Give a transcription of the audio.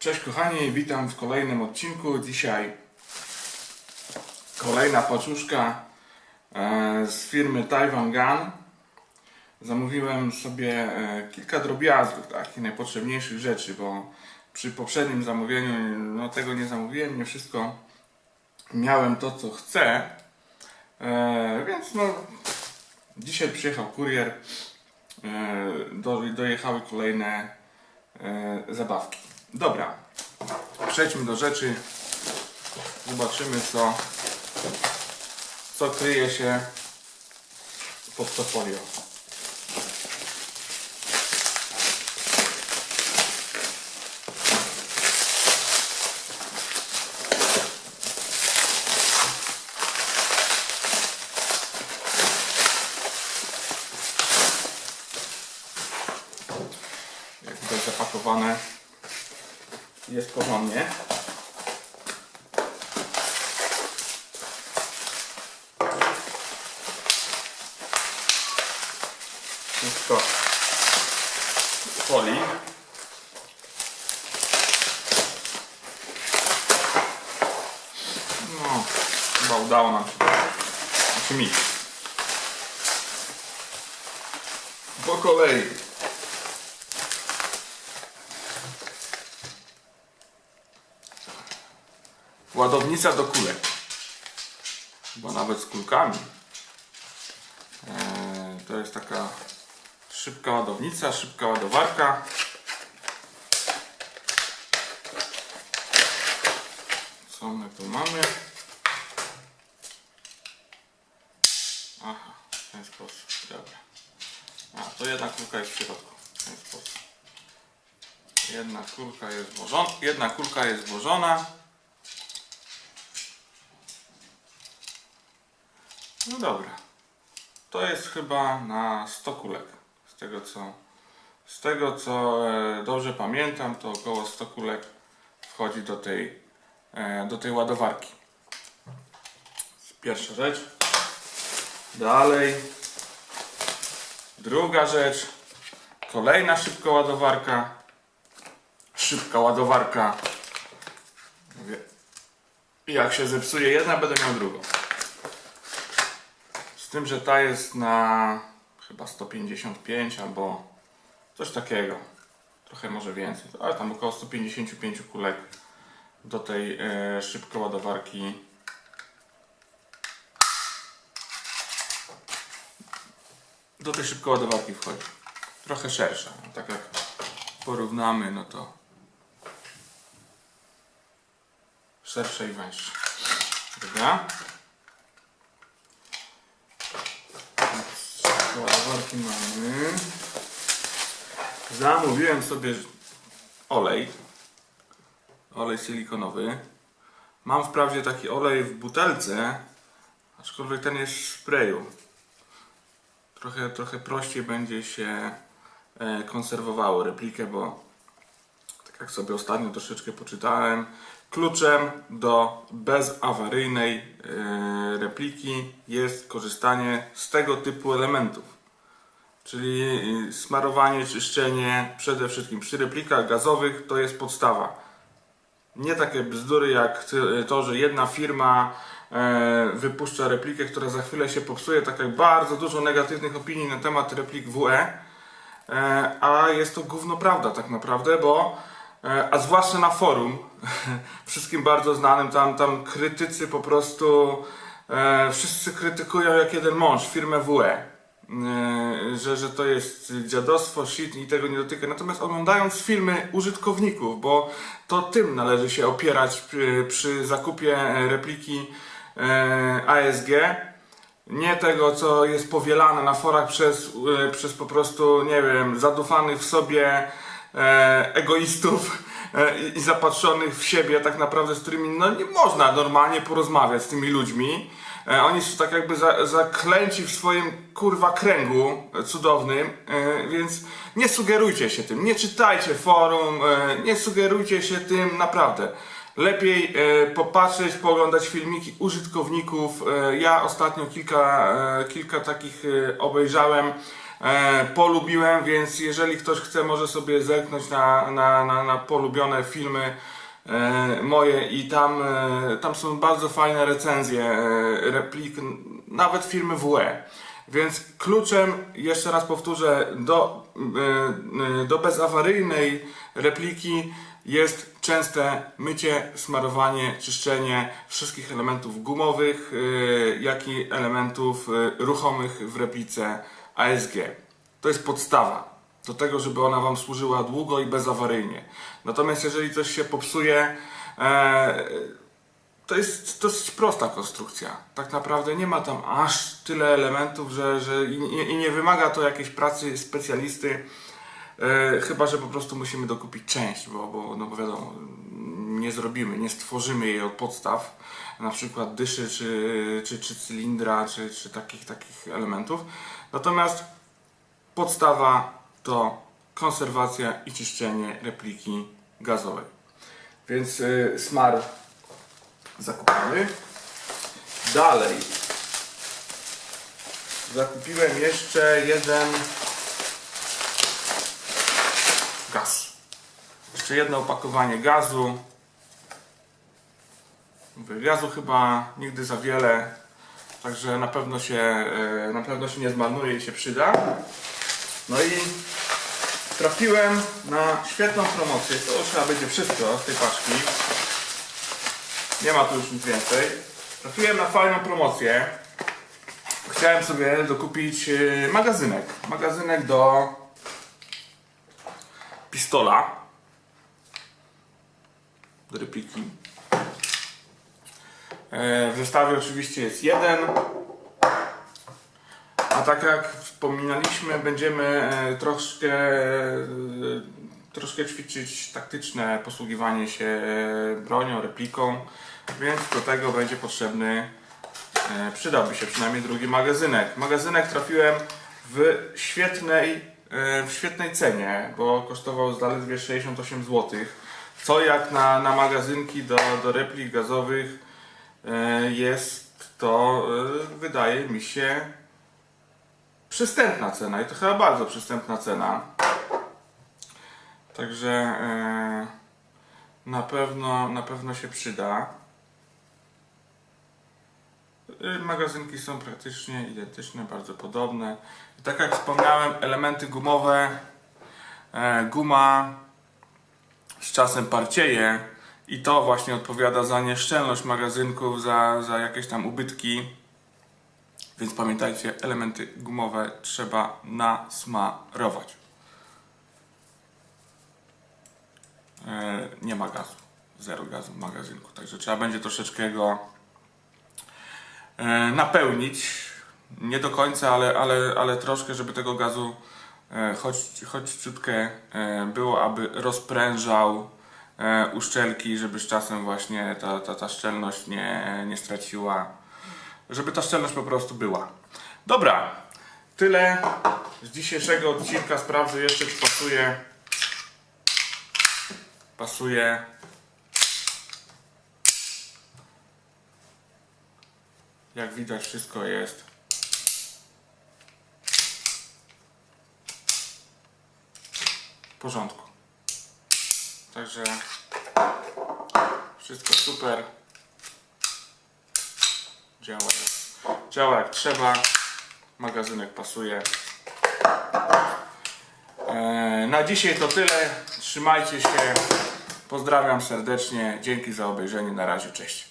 Cześć kochani, witam w kolejnym odcinku. Dzisiaj kolejna paczuszka e, z firmy Taiwan Gun. Zamówiłem sobie e, kilka drobiazgów, takich najpotrzebniejszych rzeczy, bo przy poprzednim zamówieniu no, tego nie zamówiłem, nie wszystko miałem to co chcę. E, więc no, dzisiaj przyjechał kurier, do, dojechały kolejne zabawki. Dobra, przejdźmy do rzeczy. Zobaczymy co, co kryje się pod to folio. Jak widać zapakowane jest porządnie. Wszystko w folii. No, chyba udało nam się. Znaczy mi. Po kolei. Ładownica do kulek. Chyba nawet z kulkami. Eee, to jest taka szybka ładownica, szybka ładowarka. Co my tu mamy? Aha, w ten sposób. Dobra. A, to jedna kulka jest w środku. W ten sposób. Jedna kulka jest włożona. Jedna kulka jest włożona. No dobra. To jest chyba na 100 kulek. Z tego co, z tego co e, dobrze pamiętam, to około 100 kulek wchodzi do tej, e, do tej ładowarki. Pierwsza rzecz. Dalej. Druga rzecz. Kolejna szybka ładowarka. Szybka ładowarka. Jak się zepsuje jedna, będę miał drugą. Z tym, że ta jest na chyba 155 albo coś takiego. Trochę może więcej, ale tam około 155 kulek do tej e, szybko ładowarki. Do tej szybko ładowarki wchodzi. Trochę szersza. Tak jak porównamy, no to szersze i węższe. Dobra. Mamy. Zamówiłem sobie olej. Olej silikonowy. Mam wprawdzie taki olej w butelce, aczkolwiek ten jest w sprayu. Trochę, trochę prościej będzie się e, konserwowało replikę, bo tak jak sobie ostatnio troszeczkę poczytałem, kluczem do bezawaryjnej e, repliki jest korzystanie z tego typu elementów. Czyli y, smarowanie, czyszczenie przede wszystkim przy replikach gazowych to jest podstawa. Nie takie bzdury jak ty- to, że jedna firma e, wypuszcza replikę, która za chwilę się popsuje, tak jak bardzo dużo negatywnych opinii na temat replik WE. E, a jest to gówno prawda tak naprawdę, bo e, a zwłaszcza na forum, wszystkim bardzo znanym, tam, tam krytycy po prostu wszyscy krytykują jak jeden mąż firmę WE. E, że, że to jest dziadostwo, shit i tego nie dotyka. Natomiast oglądając filmy użytkowników, bo to tym należy się opierać przy, przy zakupie e, repliki e, ASG, nie tego, co jest powielane na forach przez, przez po prostu, nie wiem, zadufanych w sobie egoistów i zapatrzonych w siebie, tak naprawdę, z którymi no, nie można normalnie porozmawiać z tymi ludźmi. E, oni są tak jakby za, zaklęci w swoim kurwa kręgu cudownym, e, więc nie sugerujcie się tym, nie czytajcie forum, e, nie sugerujcie się tym, naprawdę. Lepiej popatrzeć, pooglądać filmiki użytkowników. Ja ostatnio kilka, kilka takich obejrzałem polubiłem, więc jeżeli ktoś chce, może sobie zerknąć na, na, na, na polubione filmy moje i tam, e, tam są bardzo fajne recenzje e, replik, nawet firmy WE. Więc kluczem, jeszcze raz powtórzę, do, e, e, do bezawaryjnej repliki jest częste mycie, smarowanie, czyszczenie wszystkich elementów gumowych, e, jak i elementów e, ruchomych w replice ASG. To jest podstawa do tego, żeby ona Wam służyła długo i bezawaryjnie. Natomiast jeżeli coś się popsuje, e, to jest dosyć prosta konstrukcja. Tak naprawdę nie ma tam aż tyle elementów, że, że i, nie- wymaga to jakiejś pracy specjalisty. E, chyba, że po prostu musimy dokupić część, bo, bo, no bo wiadomo, nie zrobimy, nie stworzymy jej od podstaw, na przykład dyszy, czy, czy, czy cylindra, czy, czy takich, takich elementów. Natomiast podstawa to konserwacja i czyszczenie repliki gazowej. Więc y, smar zakupiony. Dalej zakupiłem jeszcze jeden gaz. Jeszcze jedno opakowanie gazu. Gazu chyba nigdy za wiele, także na pewno się, e, na pewno się nie zmarnuje i się przyda. No i trafiłem na świetną promocję. To już chyba będzie wszystko z tej paczki. Nie ma tu już nic więcej. Trafiłem na fajną promocję. Chciałem sobie dokupić e, magazynek. Magazynek do pistola. Do repliki. E, W zestawie oczywiście jest jeden. A tak jak wspominaliśmy, będziemy e, troszkę, e, troszkę ćwiczyć taktyczne posługiwanie się e, bronią, repliką, więc do tego będzie potrzebny, przydałby się przynajmniej drugi magazynek. Magazynek trafiłem w świetnej, w świetnej cenie, bo kosztował zaledwie 68 zł. Co jak na, na magazynki do, do replik gazowych jest to, wydaje mi się, przystępna cena i to chyba bardzo przystępna cena. Także e, na pewno na pewno się przyda. E, Magazynki są praktycznie identyczne, bardzo podobne. Tak jak wspomniałem, elementy gumowe, e, guma z czasem parcieje i to właśnie odpowiada za nieszczelność magazynków, za, za jakieś tam ubytki. Więc pamiętajcie, elementy gumowe trzeba nasmarować. E, nie ma gazu. Zero gazu w magazynku. Także trzeba będzie troszeczkę go e, napełnić. Nie do końca, ale, ale, ale troszkę, żeby tego gazu e, choć, choć ciutkę było, aby rozprężał uszczelki, żeby z czasem właśnie ta, ta, ta szczelność nie, nie straciła żeby ta szczelność po prostu była. Dobra, tyle z dzisiejszego odcinka. Sprawdzę jeszcze, czy pasuje. Pasuje. Jak widać, wszystko jest. W porządku. Także wszystko super działa, działa jak trzeba, magazynek pasuje. E, Na dzisiaj to tyle. Trzymajcie się. Pozdrawiam serdecznie. Dzięki za obejrzenie. Na razie. Cześć.